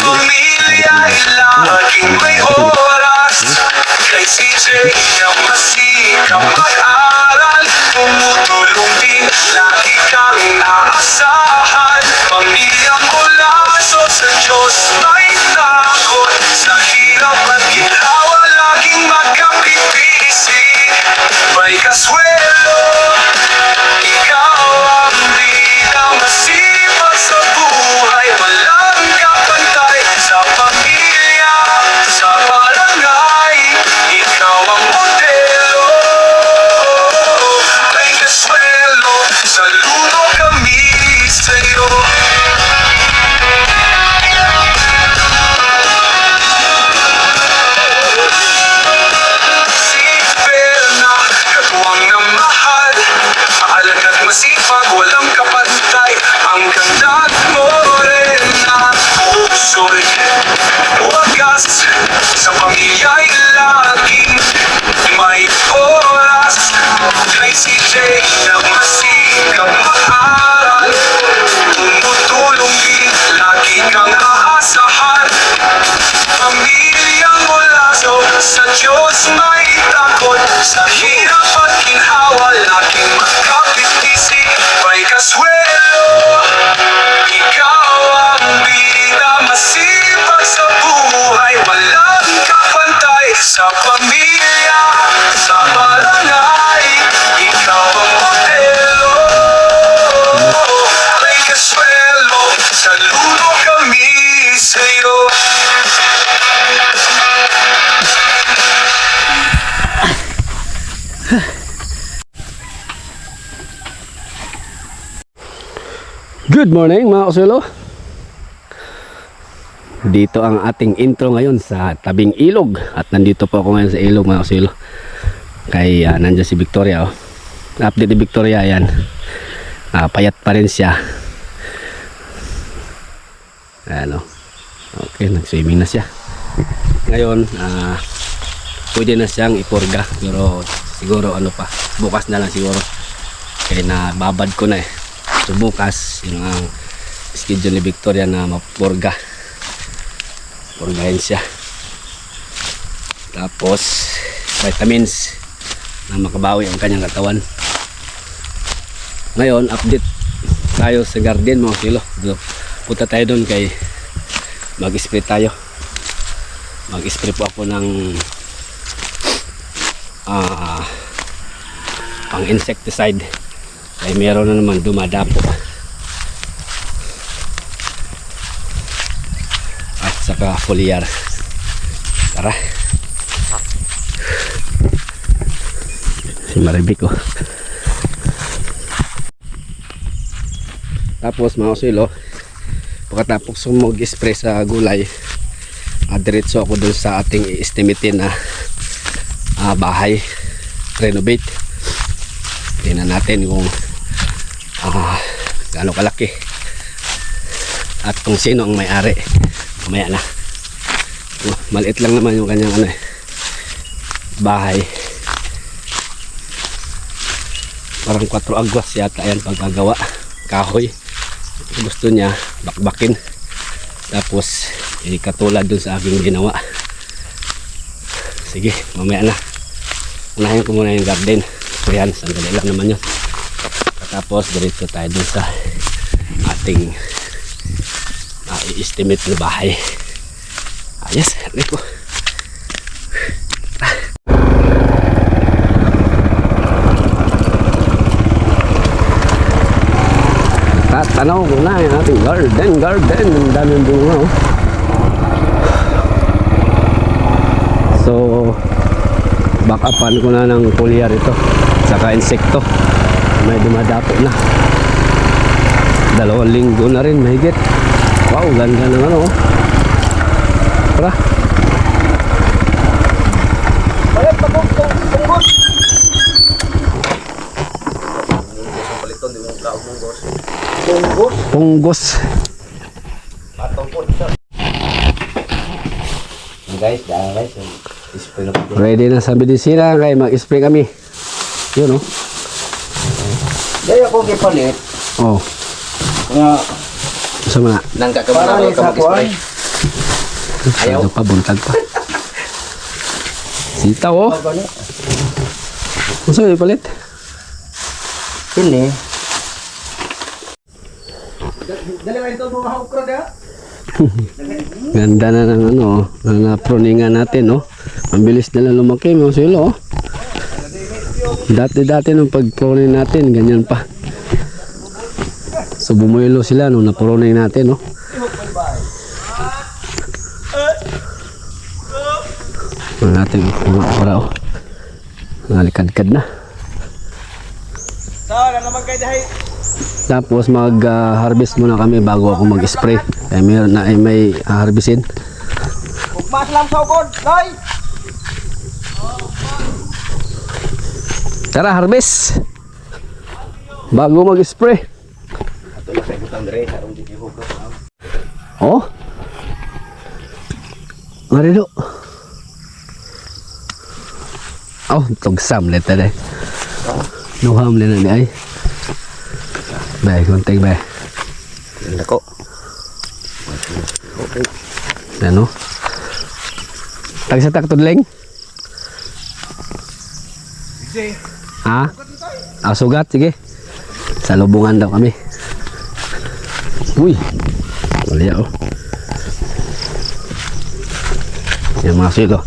pamilya ay laging may oras Kay CJ na masikap mag-aral Tumutulong din Lagi kang aasahan Pamilya mo laso sa Diyos may takot Sa hirap at ginawa Laging magkapipisik May kaswelo Good morning mga kasulo Dito ang ating intro ngayon sa tabing ilog. At nandito po ako ngayon sa ilog mga kasulo Kay uh, nandyan si Victoria oh. Update ni Victoria yan Ah, Payat pa rin siya. Ayan oh. Okay, nag-swimming na siya. Ngayon, ah pwede na siyang ipurga. Pero siguro ano pa Bukas na lang siguro. Kaya nababad ko na eh So bukas, yun ang schedule ni Victoria na mapurga. Purgahin siya. Tapos, vitamins na makabawi ang kanyang katawan. Ngayon, update tayo sa garden mga kilo. So, punta tayo doon kay mag-spray tayo. Mag-spray po ako ng ah pang insecticide ay meron na naman dumadapo. At saka foliar. Tara. Si Maribik oh. Tapos mga usilo pagkatapos ko mag-spray sa gulay uh, ako dun sa ating i-estimatein na ah, bahay. Renovate. Tingnan natin kung gaano kalaki. At kung sino ang may-ari mamaya na. Oh, maliit lang naman yung kanyang ano, eh, bahay. Parang 4 agwas yata yan pagkagawa kahoy. Gusto niya bakbakin. Tapos eh, katulad dun sa aking ginawa. Sige mamaya na. Unahin ko muna yung garden. So yan sandali lang naman yun tapos diretso tayo dun sa ating uh, i-estimate na bahay ayos reko Tatanaw ko na yung ating garden, garden. Ang daming bunga. Oh. So, back upan ko na ng pulyar ito saka insekto may dumadapo na dalawang linggo na rin mahigit wow ganda ng ano oh. tara Balik, pagod, tungkot. Tunggos? punggos Patungkot ito. Guys, guys, na ready na sa medisina kaya mag-spray kami yun oh Dahil ako kipalit, oh nga, sama na nang kakamana Para ka mag-spray. Ayaw. Ayaw pa, buntag pa. Sitaw, oh. Ano sa'yo palit? Ini, Ganda na ng ano, oh, na naproningan natin, oh. Ang bilis nila lumaki, mga silo, oh. Dati-dati nung pag-pruning natin, ganyan pa. So bumuelo sila nung napruning natin, oh. Ano natin, mga para, oh. Nalikad-kad na. Tapos mag-harvest muna kami bago ako mag-spray. Kaya meron na ay may harvestin. Mas lang sa ukod, Loy! Tara, harvest! Bago mag-spray. Oh? Marido. Oh, tugsam leta deh. Nuham lena ni ay. Bay, konting bay. Nako. Ano? Tagsa tak tudling? Ha? Ah, sugat, sige. Sa lubungan daw kami. Uy. Wala oh. Yan mga silo.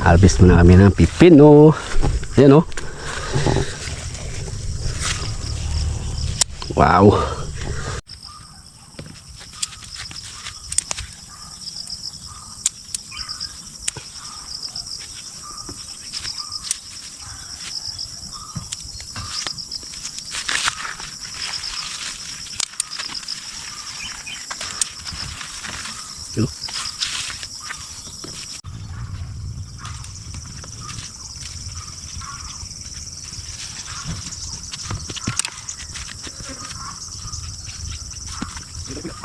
Harvest muna kami ng pipino. Yan oh. Wow.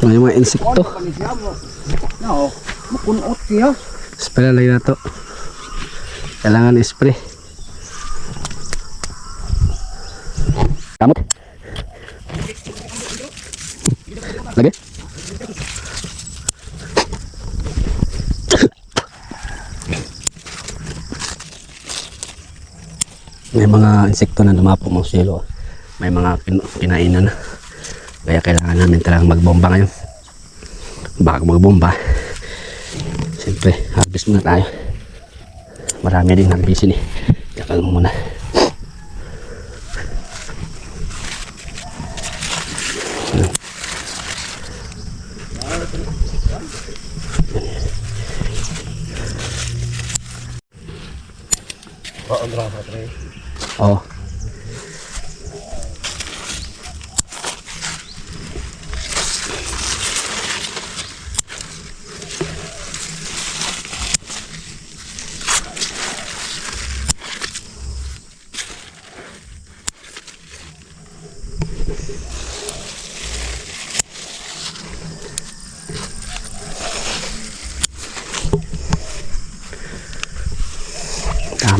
May mga insekto. No, makunot siya. Spray lagi na to. Kailangan spray. Kamot. Lagi. May mga insekto na dumapo mga silo. May mga pin pinainan na. Kaya kailangan namin talagang magbomba ngayon. Bago magbomba. Siyempre, harvest muna tayo. Marami din harvestin eh. Yakal mo muna.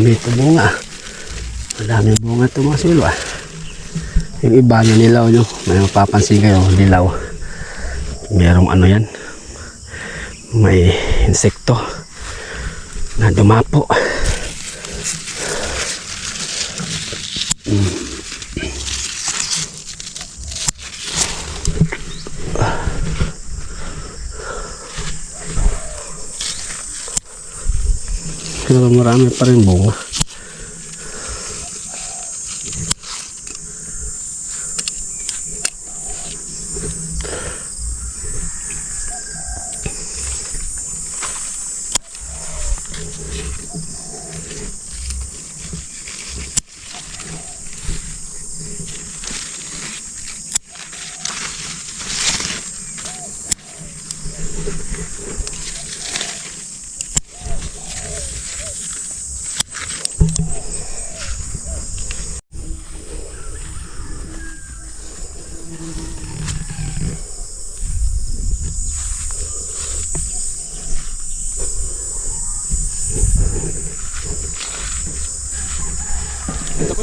Dami ito bunga. Dami bunga ito mga silo ah. Yung iba na nilaw nyo. May mapapansin kayo, dilaw. Merong ano yan. May insekto. na dumapo. Marami pa rin bunga. Ito po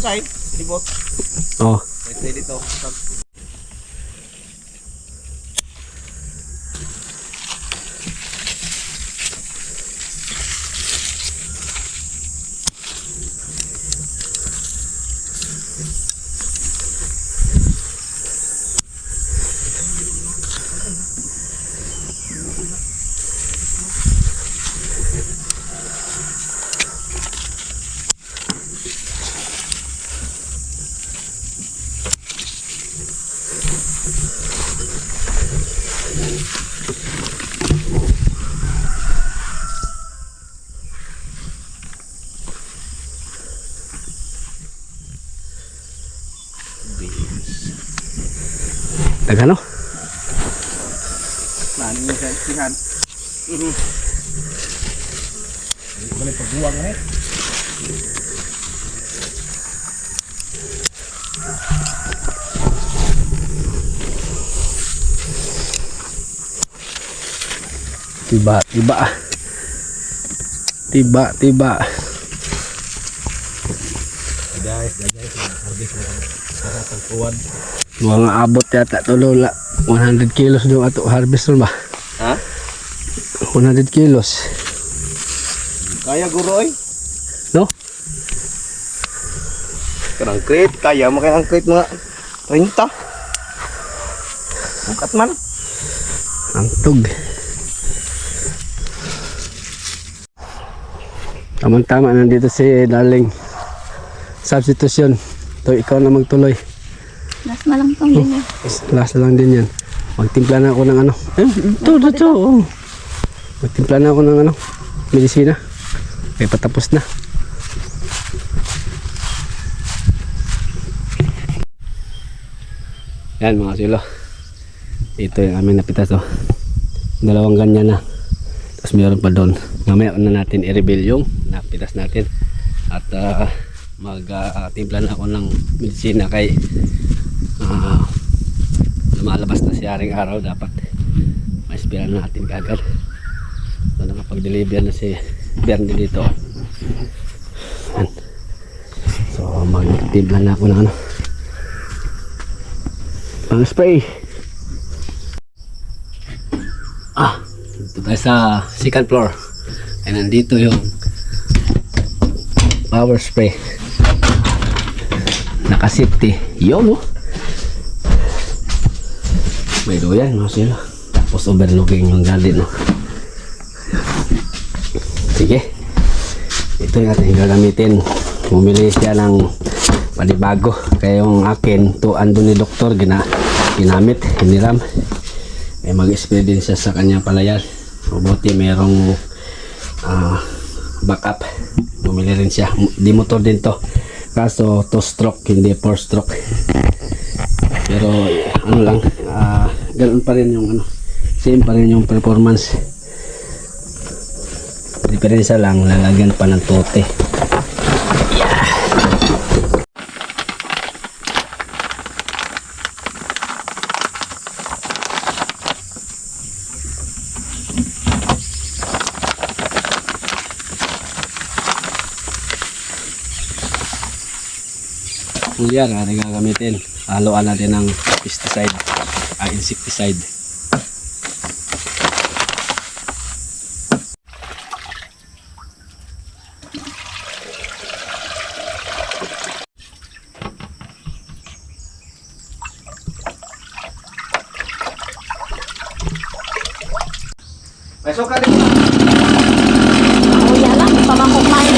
sa'yo. Libot. Oh, Pwede dito. Daghan Tiba, tiba. Tiba, tiba. Guys, guys, harvest mo. Sa kuwan. Mga abot yata to lola. 100 kilos daw ato harvest ba? Ha? 100 kilos. Kaya guro oy. No? Kanang crate, kaya mo kaya ang crate mga 30. Bukat man. Ang tug. Tamang-tama nandito si Darling. Substitution. To ikaw na magtuloy. Mas malang tong yun eh. Last lang din yan. Magtimpla na ako ng ano. Eh, ito, ito, ito. oh. Magtimpla na ako ng ano. Medisina. May patapos na. Yan mga silo. Ito yung aming napitas oh. Dalawang ganyan na. Tapos mayroon pa doon. Mamaya na natin i-reveal yung napitas natin. At uh, mag-timpla na ako ng medisina kay ah, lumalabas na si Haring Araw. Dapat maispiran natin kagad. So nakapag-deliver na si Bernie dito. Yan. so magtimpla na ako ng ano. Pang spray. Ah dito tayo sa second floor. Ay nandito yung power spray naka-safety yun oh. May doyan mga sila. Tapos overlooking yung garden no. Sige. Ito yung ating gagamitin. Bumili siya ng panibago. Kaya yung akin to ando ni doktor gina, ginamit hiniram. May mag-spray din siya sa kanyang palayan mabuti merong ah, backup. Bumili rin siya. Di motor din to kaso 2 stroke hindi 4 stroke pero ano lang ah ganun pa rin yung ano same pa rin yung performance. Diferensya lang lalagyan pa ng tote yan ah, ating gagamitin haluan natin ng pesticide ang insecticide Pasok ka dito. Oh, yan lang. Pamangkok main.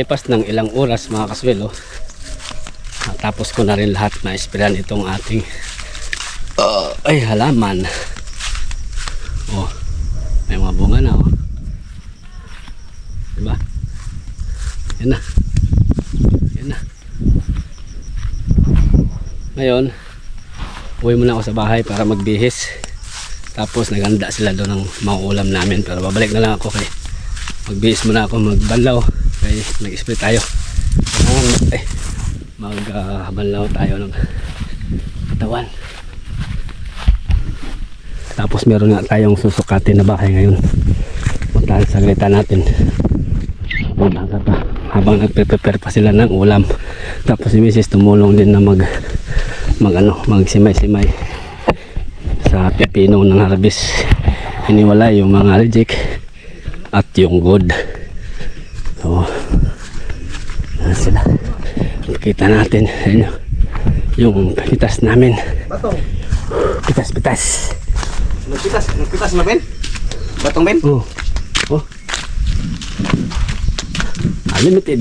Pagkalipas ng ilang oras mga kaswelo, tapos ko na rin lahat na isprayan itong ating uh, ay halaman. Oh, may mga bunga na oh. Diba? Yan na. Yan na. Ngayon, uwi muna ako sa bahay para magbihis. Tapos naganda sila doon ng mga ulam namin. Pero babalik na lang ako kay magbihis muna ako magbanlaw. Kaya nag-spray tayo. Kailangan eh, magbanlaw tayo ng katawan. Tapos meron nga tayong susukatin na bahay ngayon. Puntahan saglitan natin. Umaga pa. Habang nagpe-prepare pa sila ng ulam. Tapos si Mrs. tumulong din na mag mag ano, magsimay-simay sa pepino ng harvest. Iniwala yung mga reject at yung good. So, yan sila. Kita natin ayun, yung pitas namin. Batong. Pitas-pitas. Nagpitas, nagpitas na Ben. Batong Ben. Oh. Oh. Unlimited.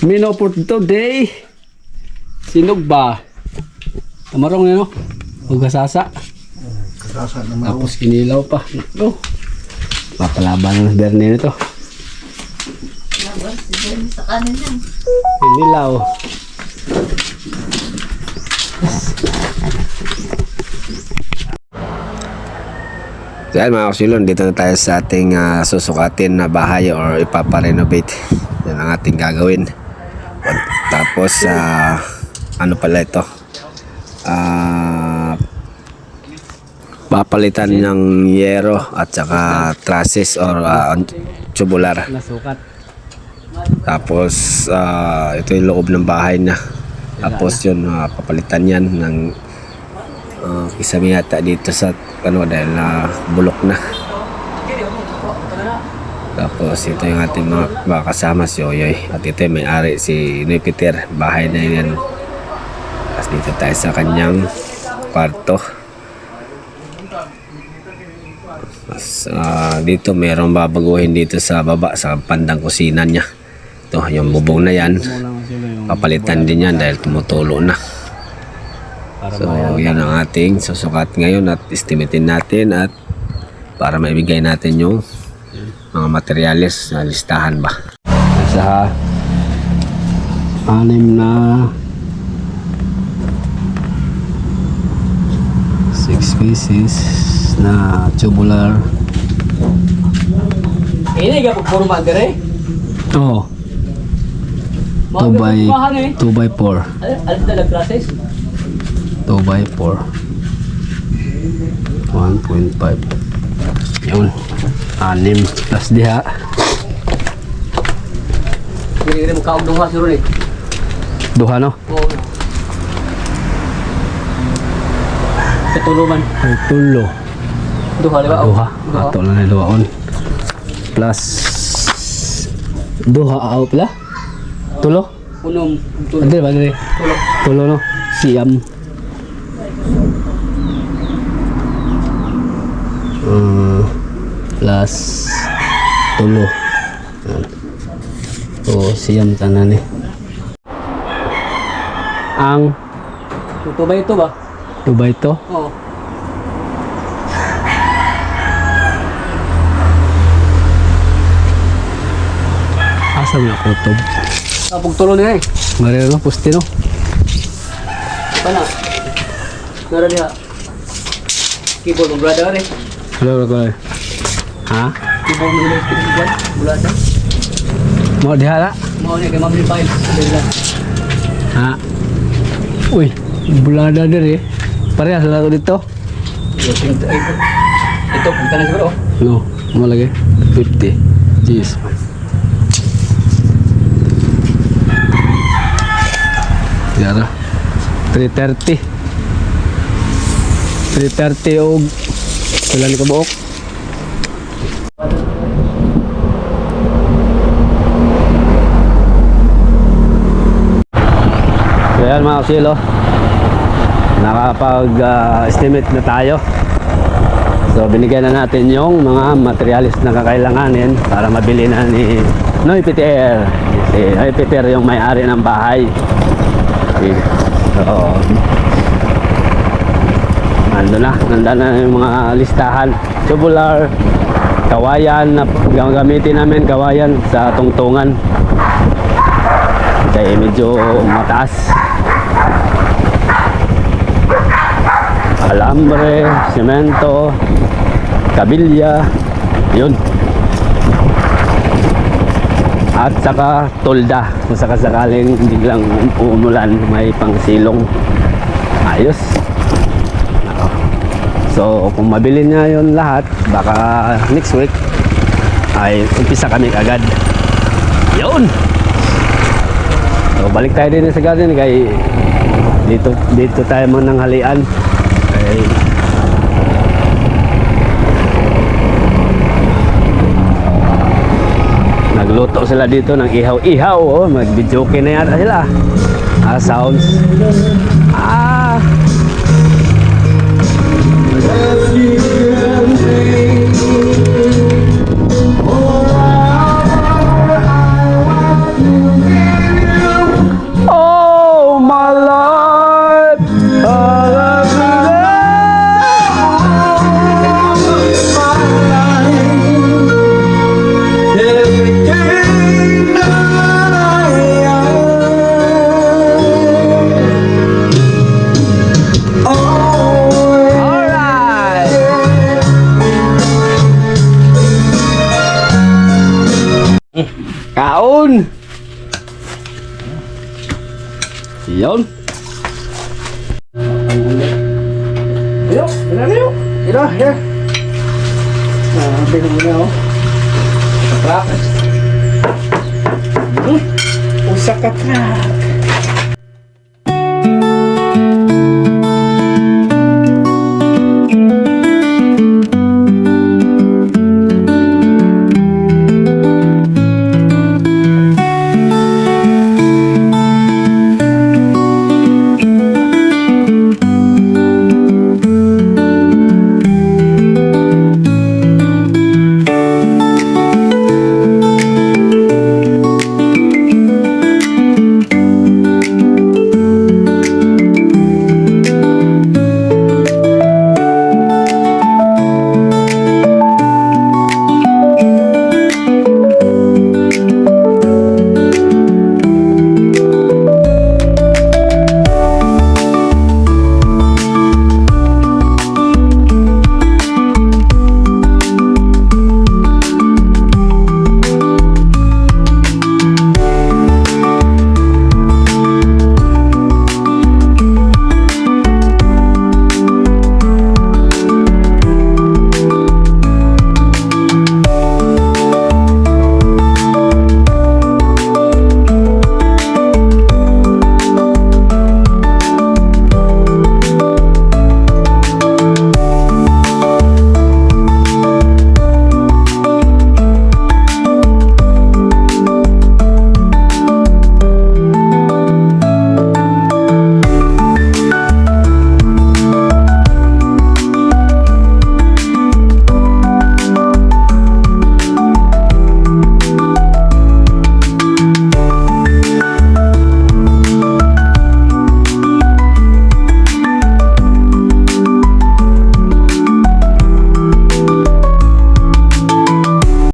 Mino for today. Sinog ba? Tamarong yun, no? Hugasasa. Kasa naman. Tapos kinilaw pa. Oh. Papalaban ng berne nito. Sa kanin yan. Kinilaw. So yan mga kasilon, dito na tayo sa ating ah, susukatin na bahay or ipaparenovate. Yan ang ating gagawin. Tapos, ah, ano pala ito? Ah, papalitan ng yero at saka trusses or ah, tubular. Tapos ah, ito yung loob ng bahay na. Tapos yun ah, papalitan yan ng uh, kisame yata dito sa ano dahil na bulok na. Tapos ito yung ating mga, mga kasama si Oyoy. At ito yung may-ari si Noy Peter. Bahay na yan. Tapos dito tayo sa kanyang kwarto. Tapos ah, dito merong babaguhin dito sa baba sa pandang kusina niya. Ito yung bubong na yan. Papalitan din yan dahil tumutulo na. So yan ang ating susukat ngayon at estimatein natin at para maibigay natin yung mga materyales na listahan ba. Sa anim na six pieces na tubular. Ini ga pagpurma dire. to 2 by 2 by 4 Alis na nag-process. 2 by 4 1.5 yun anim plus diha Dili mo kaog duha siro ni. duha no Oo. Katuluman. ay tulo Duha di ba? duha ato na na duhaon plus duha aw pala tulo Unong tulo. Adre ba adre Tulo. tulo no siyam uh, plus tulo so siyam tanan eh ang Ito ba ito ba? Dubai to Oo. asa na kutob Kapag tulo niya eh. marero no puste no Pana. Nara diha. Keyboard mo brother eh. hello ko ha Keyboard mo nila keyboard. Bulada. mau diha la Mao ni kay mabili file. Ha uy bulada diri parehas lang dito Ito punta na siguro. no mo lagi 50 jeez Yara 330 330 og sila ni kabuok So yan mga kasilo Nakapag-estimate na tayo So binigyan na natin yung mga materialis na kakailanganin para mabili na ni Noy Peter. Si Noy Peter yung may-ari ng bahay. Okay. So, nando na, nanda na yung mga listahan. Tubular, kawayan na gagamitin namin kawayan sa tungtungan. Kaya medyo mataas. alambre, semento, kabilya, Yun. At saka tolda kung sakasakaling biglang umulan may pangsilong. Ayos. So kung mabili niya yun lahat baka next week ay umpisa kami agad. Yun so balik tayo din sa garden kay dito dito tayo mananghalian ay Nagluto sila dito ng ihaw-ihaw. Oh, mag-video na yata sila. Ah, sounds.